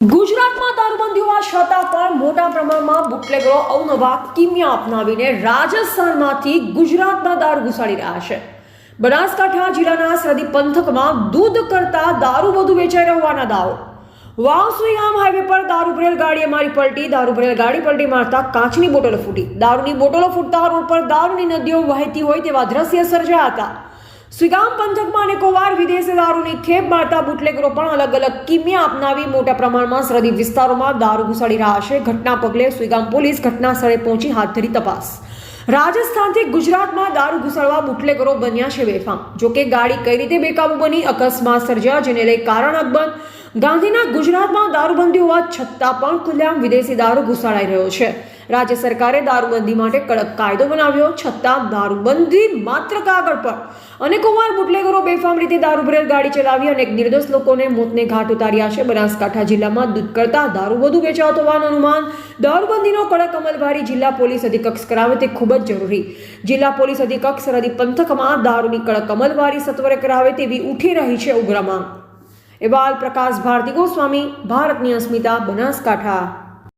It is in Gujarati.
ગુજરાતમાં દારૂબંધી હોવા છતાં પણ મોટા પ્રમાણમાં બુટલેગરો અવનવા કિમિયા અપનાવીને રાજસ્થાનમાંથી ગુજરાતમાં દારૂ ઘુસાડી રહ્યા છે. બનાસકાંઠા જિલ્લાના સરહદી પંથકમાં દૂધ કરતા દારૂ વધુ વેચાઈ રહેવાના દાવો. વાવસુઈ ગામ હાઈવે પર દારૂ ભરેલ ગાડીએ મારી પલટી, દારૂ ભરેલ ગાડી પલટી મારતા કાચની બોટલો ફૂટી. દારૂની બોટલો ફૂટતા રોડ પર દારૂની નદીઓ વહેતી હોય તેવા દ્રશ્ય સર્જાયા હતા. સુગામ પંથકમાં અનેકો વાર વિદેશી દારૂની ખેપ મારતા બુટલેગરો પણ અલગ અલગ કિમિયા અપનાવી મોટા પ્રમાણમાં સરહદી વિસ્તારોમાં દારૂ ઘુસાડી રહ્યા છે. ઘટના પગલે સુઈગામ પોલીસ ઘટના સ્થળે પહોંચી હાથ ધરી તપાસ. રાજસ્થાનથી ગુજરાતમાં દારૂ ઘુસાડવા બુટલેગરો બન્યા છે બેફામ. જોકે ગાડી કઈ રીતે બેકાબુ બની, અકસ્માત સર્જ્યા, જેને લઈ કારણ અકબંધ ગાંધીના ગુજરાતમાં દારૂબંધી હોવા છતાં પણ ખુલ્લેઆમ વિદેશી દારૂ ઘુસાડાઈ રહ્યો છે. રાજ્ય સરકારે દારૂબંધી માટે કડક કાયદો બનાવ્યો, છતાં દારૂબંધી માત્ર કાગળ પર. અને કુમાર બુટલેગરો બેફામ રીતે દારૂ ભરેલ ગાડી ચલાવી અનેક નિર્દોષ લોકોને મોતને ઘાટ ઉતાર્યા છે. બનાસકાંઠા જિલ્લામાં દૂધ કરતા દારૂ વધુ વેચાતો હોવાનું અનુમાન. દારૂબંધીનો કડક અમલવારી જિલ્લા પોલીસ અધિકક્ષ કરાવે તે ખૂબ જ જરૂરી. જિલ્લા પોલીસ અધિકક્ષ સરહદી પંથકમાં દારૂની કડક અમલવારી સત્વરે કરાવે તેવી ઉઠી રહી છે ઉગ્રમાં. એવાલ પ્રકાશ ભારતી ગોસ્વામી, ભારતની અસ્મિતા, બનાસકાંઠા.